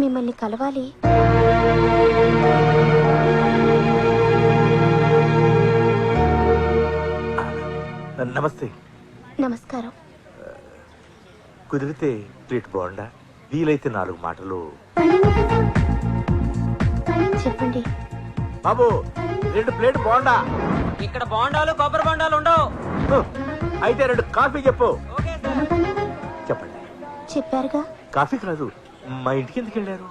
మిమ్మల్ని కలవాలి. నమస్తే. నమస్కారం. కుదిరితే ప్లేట్ బాగుండా? వీలైతే నాలుగు మాటలు. చెప్పండి. బాబు రెండు ప్లేట్ బాగుండా? ఇక్కడ బోండాలు కొబ్బరి బోండాలు ఉండవు. అయితే రెండు కాఫీ చెప్పు. Okay sir. చెప్పండి. చెప్పారుగా? కాఫీకి రాదు మా ఇంటికి ఎందుకు వెళ్ళారు?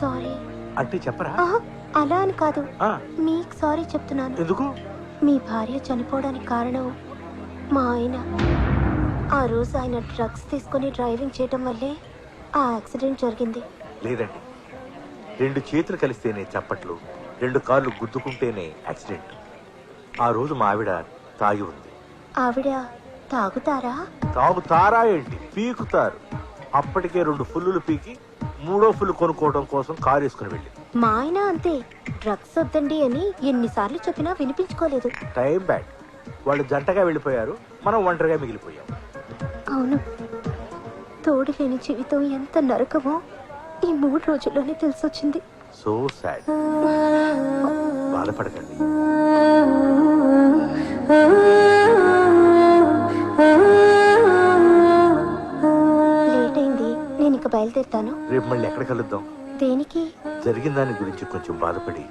సారీ. అంటే చెప్పరా? ఆహా, అలా అని కాదు. ఆ, మీకు సారీ చెప్తున్నాను. ఎందుకు? మీ భార్య చనిపోవడానికి కారణం మా ఆయన. ఆ రోజు ఆయన డ్రగ్స్ తీసుకొని డ్రైవింగ్ చేయటం వల్లే ఆ యాక్సిడెంట్ జరిగింది. లేదండి. రెండు చేతులు కలిస్తేనే చప్పట్లు రెండు కాళ్ళు గుద్దుకుంటేనే యాక్సిడెంట్. ఆ రోజు మా ఆవిడ తాగి ఉంది. ఆవిడ తాగుతారా? తాగుతారా ఏంటి? పీకుతారు. అప్పటికే రెండు ఫుల్లులు పీకి మూడో ఫుల్ కొనుక్కోవడం కోసం కారు వేసుకుని వెళ్ళింది. మా ఆయన అంతే. డ్రగ్స్ వద్దండి అని ఎన్నిసార్లు చెప్పినా వినిపించుకోలేదు. Time bad. వాళ్ళు జంటగా వెళ్ళిపోయారు. మనం ఒంటరిగా మిగిలిపోయాం. అవును. తోడు లేని జీవితం ఎంత నరకమో ఈ మూడు రోజుల్లోనే తెలిసొచ్చింది. So sad. బాధపడకండి. బయలుదేరుతాను రేపు మళ్ళీ ఎక్కడ కలుద్దాం దేనికి? జరిగిన దాని గురించి కొంచెం బాధపడి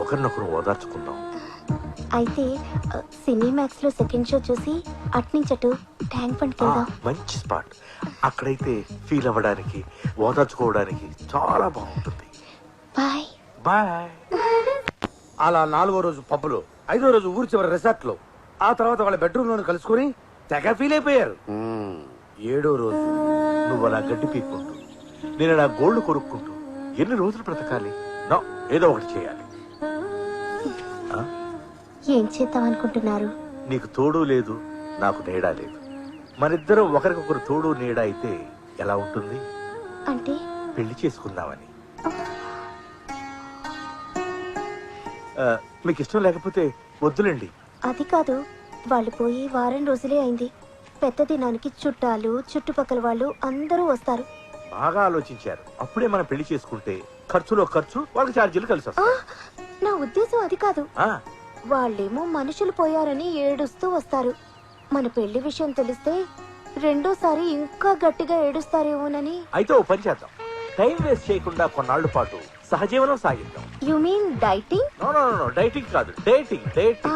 ఒకరినొకరు ఓదార్చుకుందాం. అయితే సినీమాక్స్లో సెకండ్ షో చూసి అట్నుంచటు ట్యాంక్ ఆ, వెళ్దాం మంచి స్పాట్. అక్కడైతే ఫీల్ అవ్వడానికి ఓదార్చుకోవడానికి చాలా బాగుంటుంది. బాయ్. బాయ్. అలా నాలుగో రోజు పబ్బులో ఐదో రోజు ఊరి చివరి రిసార్ట్లో ఆ తర్వాత వాళ్ళ బెడ్రూమ్లో కలుసుకుని తెగ ఫీల్ అయిపోయారు. ఏడో రోజు. నువ్వు అలా గడ్డి పీక్కుంటూ నేను నా గోల్డ్ కొనుక్కుంటూ ఎన్ని రోజులు బ్రతకాలి? నో ఏదో ఒకటి చేయాలి? ఏం చేద్దాం అనుకుంటున్నారు నీకు తోడు లేదు నాకు నీడా లేదు. మనిద్దరం ఒకరికొకరు తోడు నీడ అయితే ఎలా ఉంటుంది? అంటే? పెళ్ళి చేసుకుందామని. ఆ, మీకు ఇష్టం లేకపోతే వద్దులేండి. అది కాదు వాళ్ళు పోయి వారం రోజులే అయింది. పెద్ద దినానికి చుట్టాలు చుట్టుపక్కల వాళ్ళు అందరూ వస్తారు. బాగా ఆలోచించారు. అప్పుడే మనం పెళ్ళి చేసుకుంటే ఖర్చులో ఖర్చు వాళ్ళకి ఛార్జీలు కలిసి వస్తాయి. నా ఉద్దేశం అది కాదు. ఆ, వాళ్ళేమో మనుషులు పోయారని ఏడుస్తూ వస్తారు. మన పెళ్ళి విషయం తెలిస్తే రెండోసారి ఇంకా గట్టిగా ఏడుస్తారేమోనని. అయితే ఓ పని చేద్దాం. టైం వేస్ట్ చేయకుండా కొన్నాళ్ళ పాటు సహజీవనం సాగిద్దాం. You mean dieting no no no dieting కాదు. డేటింగ్ డేటింగ్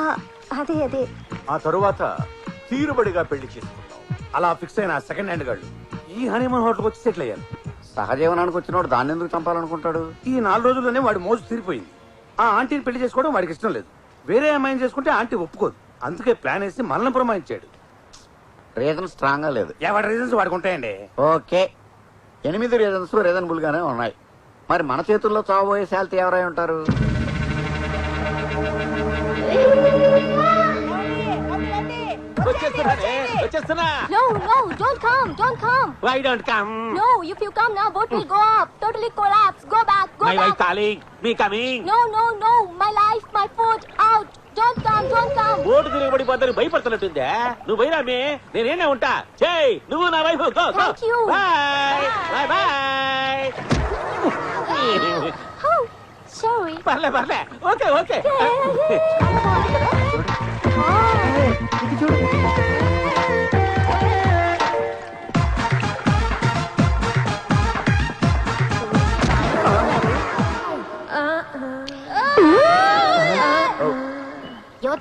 అదే అదే. ఆ తరువాత తీరుబడిగా పెళ్ళి చేసుకుందాం. అలా ఫిక్స్ అయిన సెకండ్ హ్యాండ్ గాళ్ళు. ఈ హనీమూన్ హోటల్కి వచ్చి సెటిల్ అయ్యారు సహజీవనానికి వచ్చినోడు దాన్ని ఎందుకు చంపాలనుకుంటాడు ఈ నాలుగు రోజుల్లోనే వాడి మోజు తీరిపోయింది ఆ ఆంటీని పెళ్ళి చేసుకోవడం వాడికి ఇష్టం లేదు వేరే అమ్మాయిని చేసుకుంటే ఆంటీ ఒప్పుకోదు అందుకే ప్లాన్ వేసి మనల్ని పురమాయించాడు రీజన్ స్ట్రాంగ్గా లేదు ఎవరి రీజన్స్ వాడికి ఉంటాయండి ఓకే ఎనిమిది రీజన్స్ రీజనబుల్ గానే ఉన్నాయి మరి మన చేతుల్లో చావబోయే శాలిటీ ఎవరై ఉంటారు వచ్చేస్తున్నా No, don't come, don't come. Why don't come No, if you come now, boat will go up, totally collapse. Go back, go wife back. Darling me coming No, no, no, my life, my food, out. Don't come, don't come. ఓటు తిరగబడిపోతాను భయపడుతున్నట్టుందే నువ్వు పోయిరామే నేనేనే ఉంటా చేయి నువ్వు నా wife go go Thank you. Bye bye bye Oh, sorry. పర్లే పర్లే ఓకే ఓకే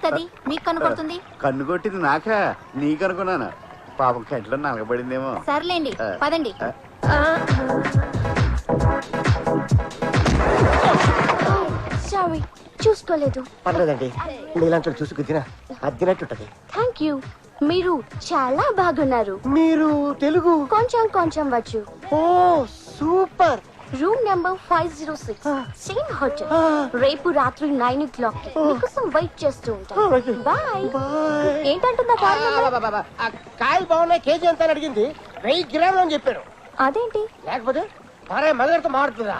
ఎవరిది మీకు కనపడుతుంది కన్ను కొట్టింది నాక? నీకనుకున్నాను పాపం కంట్లో నలగబడిందేమో. సర్లేండి. పదండి. సారీ చూసుకోలేదు. పర్లేదండి. నీలాంటి చూసి తిన అద్దినట్టుంటది. థ్యాంక్ యూ మీరు చాలా బాగున్నారు. మీరు తెలుగు? కొంచెం కొంచెం వచ్చు. ఓ super. Room number five zero six same hotel రేపు రాత్రి నైన్ ఓ క్లాక్ మీకోసం వెయిట్ చేస్తూ ఉంటాను. బాయ్ ఏంటంటుందా ఫారెన్ కాయలు బాగున్నాయి కేజీ ఎంత అని అడిగింది. వెయ్యి గ్రాములు అని చెప్పాడు అదేంటి? లేకపోతే మరే మదర్తో మారుతుందా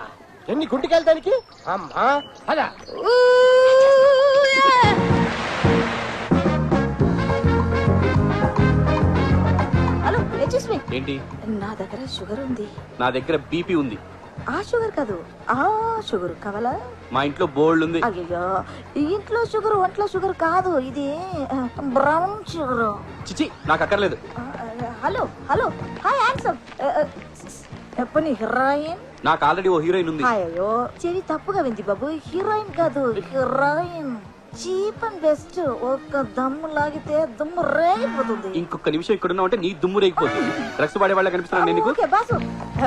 ఎన్ని గుంటికెళ్తానికి అమ్మా అదా హలో ఏంటి? నా దగ్గర షుగర్ ఉంది. నా దగ్గర బీపీ ఉంది. ఆ షుగర్ కాదు ఆ షుగర్ కావాలా? మా ఇంట్లో బోల్డ్ ఉంది. అయ్యో ఇంట్లో షుగర్ ఒంట్లో షుగర్ కాదు ఇది బ్రౌన్ షుగర్. చిచి నాకు అక్కర్లేదు. హలో హలో హాయ్ హ్యాండ్సమ్ చెప్పని హీరోయిన్. నాకు ఆల్రెడీ ఓ హీరోయిన్ ఉంది. అయ్యో చెవి తప్పుగా వింది బాబు. హీరోయిన్ కాదు హీరోయిన్. చీప్ అండ్ బెస్ట్ ఒక్క దమ్ము లాగితే దుమ్ము రేగిపోతుంది. ఇంకొక నిమిషం ఇక్కడ ఉన్నావు అంటే నీ దుమ్ము రేగిపోతుంది. డ్రగ్స్ వాడే వాళ్ళ కనిపిస్తున్నాను నేను బాసు.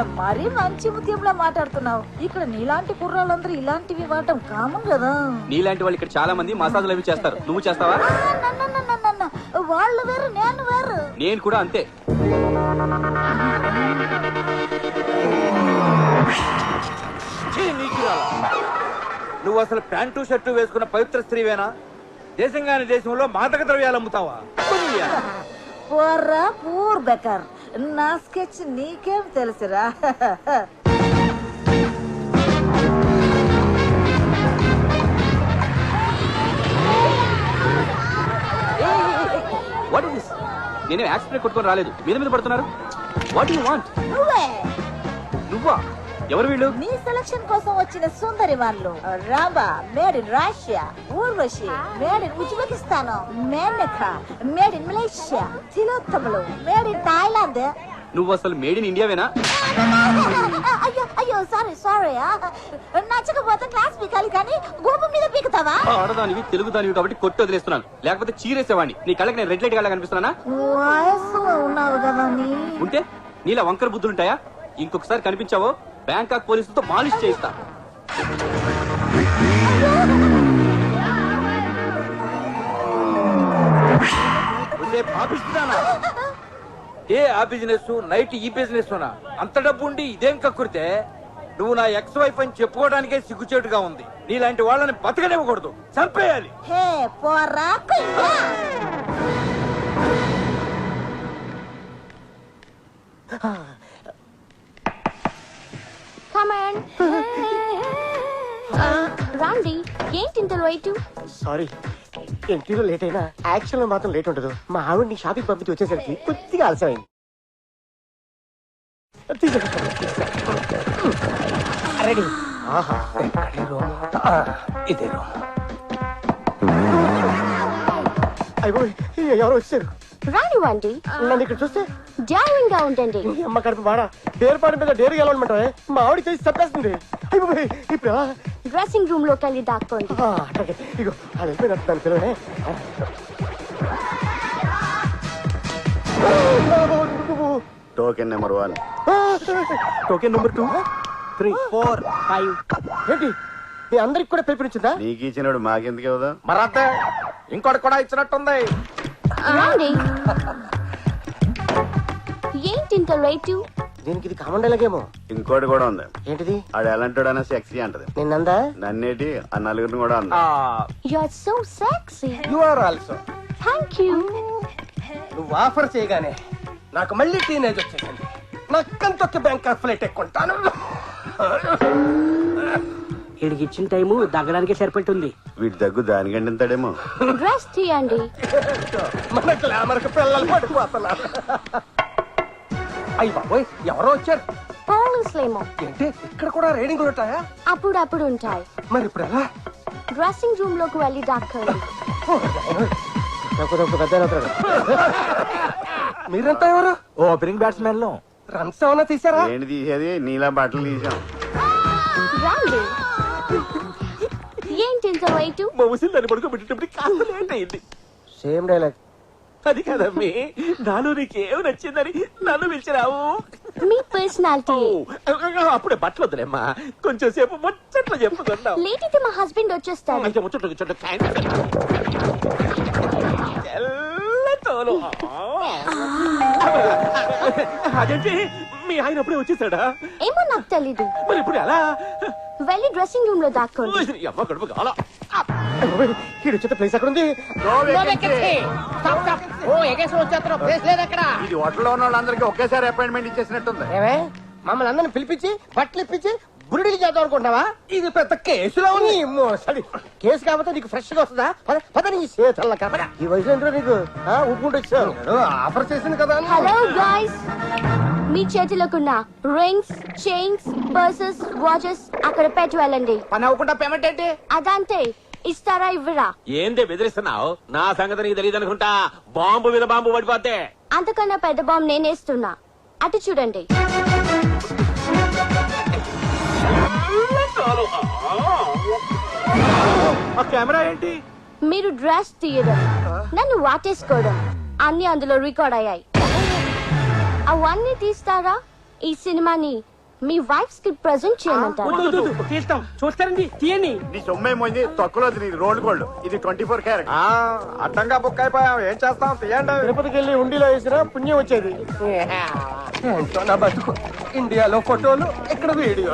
మరీ మంచి ముత్యంలా మాట్లాడుతున్నావు. ఇక్కడ నీలాంటి కుర్రాళ్ళందరూ ఇలాంటివి వాడటం కామన్ కదా. నీలాంటి వాళ్ళు ఇక్కడ చాలా మంది మసాజులు అవి చేస్తారు. నువ్వు చేస్తావా? ఆ, నన్న, నన్న, నన్న. వాళ్ళు వేరు నేను వేరు. నేను కూడా అంతే. నువ్వు అసలు ప్యాంటు షర్టు వేసుకున్న పవిత్ర స్త్రీవేనా? దేశంగాని దేశంలో మాదక ద్రవ్యాలు అమ్ముతావా? Poor beggar. నా స్కెచ్ నీకేం తెలుసురా? వాట్ ఇస్ నేనే యాక్సిడెంట్ కొట్టుకొని రాలేదు. మీద మీద పడుతున్నారు? వాట్ యు వాంట్ నువ్వే. నువ్వా? ఎవరు వీళ్ళు? నీ సెలక్షన్ కోసం వచ్చిన సుందరి వాళ్ళు. రాబా made in Russia Urvashi made in Uzbekistan Menaka made in Malaysia తిలోత్తములు made in Thailand. నువ్వు అసలు మేడ్ ఇన్ ఇండియావేనా? అయ్యో అయ్యో సారీ సారీ నచ్చకపోతే క్లాస్ పీకాలి కానీ గోపు మీద పీకుతావా? ఆడదానివి తెలుగు దానివి కాబట్టి కొట్టి వదిలేస్తున్నాను. లేకపోతే చీరేసేవాడిని. నీ కళ్ళకి నేను రెడ్ లైట్ కళ్ళ కనిపిస్తున్నానా? వయసులో ఉన్నావు కదా నీ. ఉంటే నీలా వంకర బుద్ధులుంటాయా? ఇంకొకసారి కనిపించావో? బ్యాంకాక్ పోలీసులతో మాలిష్ చేయిస్తా. పాపిస్తున్నానా ఏ ఆ బిజినెస్? నైట్ ఈ బిజినెస్ అంత డబ్బు ఉండి ఇదేం కక్కురితే? నువ్వు నా ఎక్స్ వైఫ్ అని చెప్పుకోవడానికే సిగ్గుచేటుగా ఉంది. నీలాంటి వాళ్ళని బతకనివ్వకూడదు. చంపేయాలి. హే కమాండ్ రాండి ఏంటి ఇంత వెయిట్ సారీ ఎంట్రీలో లేట్ అయినా యాక్షన్లో మాత్రం లేట్ ఉండదు. మా ఆవిడ్ని షాపింగ్ పంపించి వచ్చేసరికి కొద్దిగా ఆలస్యమైంది రెడీ ఆహా. ఇదే అయ్యో ఎవరో వచ్చారు? రానివ్వండి నన్ను ఇక్కడ చూస్తే? డ్యారింగ్గా ఉండండి. ఈ అమ్మ కడుపు బాడా. డేరుపాడు మీద డేరు గెలవమంటావే మా ఆవిడ చేసి చంపేస్తుంది అయిపోయి ఇప్పుడు? ఎలా? డ్రెస్సింగ్ రూమ్లోకి వెళ్ళి దాక్కోండి. ఆ, అట్లాగే. ఇగో అది వెళ్ళిపోయినట్టు దాని పిల్లనే token number one token number two three four five ఏంటి? మీ అందరికి కూడా పిలిపించిందా నీకు ఇచ్చినాడు మాకెందుకు ఇవ్వదా? మరద్దే ఇంకోటి కూడా ఇచ్చినట్టుంది. రాండి ఏంటి ఇంత వెయిట్ దీనికి ఇది కామన్ డైలాగేమో ఇంకోటి కూడా ఉంది. ఏంటిది? ఆడు ఎలాంటి సెక్సీ అంటది. నిన్నందా నన్నేటి ఆ నలుగురిని కూడా అంది. You are so sexy you are also thank you నువ్వు ఆఫర్ చేయగానే నాకు మళ్ళీ టీనేజ్ వచ్చేసింది. నక్కంతొక్క బ్యాంక్ ఫ్లైట్ ఎక్కుంటాను వీడికి ఇచ్చిన టైము దగ్గడానికి సరిపెట్టుంది వీడి దగ్గు దానికంటే ఇంతడేమో డ్రెస్ తీయండి మన గ్లామర్ పిల్లలు పడిపోతున్నారు. అయ్యి బాబోయ్ ఎవరో వచ్చారు? పోలీసులేమో. ఏంటి ఇక్కడ కూడా రేడింగ్లు ఉంటాయా? అప్పుడప్పుడు ఉంటాయి. మరి ఇప్పుడు ఎలా? డ్రెస్సింగ్ రూమ్లోకి వెళ్ళి అవుతాడు. మీరంతా ఎవరు? ఓపెనింగ్ బ్యాట్స్మెన్ రన్స్ ఏమన్నా తీసారా ఏంటి తీసేది? నీలా బట్టలు తీసాం రాండి. ఏంటి ఇంత వెయిట్ మా ముసిల్ దాన్ని పడుకోబెట్టేటప్పుడు కాస్త లేట్ అయింది. సేమ్ డైలాగ్ అది కదమ్మి నాలో నీకేం నచ్చిందని నన్ను పిలిచిరావు మీ పర్సనాలిటీ ఓ, అప్పుడే బట్టలు వద్దులేమ్మా. కొంచెం సేపు ముచ్చట్లు చెప్పుకుందాం లేట్ అయితే మా హస్బెండ్ వచ్చేస్తారు అయితే ముచ్చట్లు ముచ్చట్లు తెల్లతోలు అదేంటి? మీ ఆయన అప్పుడే వచ్చేసాడా? ఏమో నాకు తెలీదు. మరి ఇప్పుడు ఎలా? వెళ్ళి డ్రెస్సింగ్ రూమ్లో దాక్కోండి ఈ అమ్మ కడుపు కాల ఈడు వచ్చే ప్లేస్ ఎక్కడ ఉంది? ఇది హోటల్లో ఉన్న వాళ్ళందరికీ ఒకేసారి అపాయింట్మెంట్ ఇచ్చేసినట్టుంది. ఏమే? మమ్మల్ని అందరిని పిలిపించి బట్టలు ఇప్పించి బురిడికి చేద్దాం అనుకుంటావా ఇది పెద్ద కేసులో ఉంది. మోసడి. కేసు కాకపోతే నీకు ఫ్రెష్గా వస్తుందా? పద పద నీ చేతల్ల కదా ఈ వయసులో ఎందుకు నీకు? ఆ, ఊపుకుంటూ వచ్చావు. ఆఫర్ చేసింది కదా. హలో గాయ్స్ మీ చేతిలోకున్న రింగ్స్ చైన్స్ పర్సెస్ వాచెస్ అక్కడ పెట్టి వెళ్ళండి. పని అవ్వకుండా పేమెంట్ ఏంటి? అదంతే. ఇస్తారా ఇవ్వరా? ఏందే బెదిరిస్తున్నావు? నా సంగతి నీకు తెలియదు అనుకుంటా బాంబు మీద బాంబు పడిపోతే. అంతకన్నా పెద్ద బాంబు నేనేస్తున్నా అటు చూడండి. ఆ కెమెరా ఏంటి? మీరు డ్రెస్ తీయడం నన్ను వాటేసుకోవడం అన్ని అందులో రికార్డ్ అయ్యాయి. అవన్నీ తీస్తారా? ఈ సినిమాని మీ వైఫ్స్కి ప్రజెంట్ చేయమంటారు తీస్తాం. చూస్తారండి తీయండి. నీ సొమ్మేమోంది తక్కువలో నీ రోడ్ గోల్డ్ ఇది ట్వంటీ ఫోర్ క్యారెట్ అడ్డంగా బుక్ అయిపోయాం. ఏం చేస్తాం? తీయండి. తిరుపతికి వెళ్ళి ఉండిలో వేసినా పుణ్యం వచ్చేది. నా బతుకు. ఇండియాలో ఫోటోలు ఇక్కడ వీడియో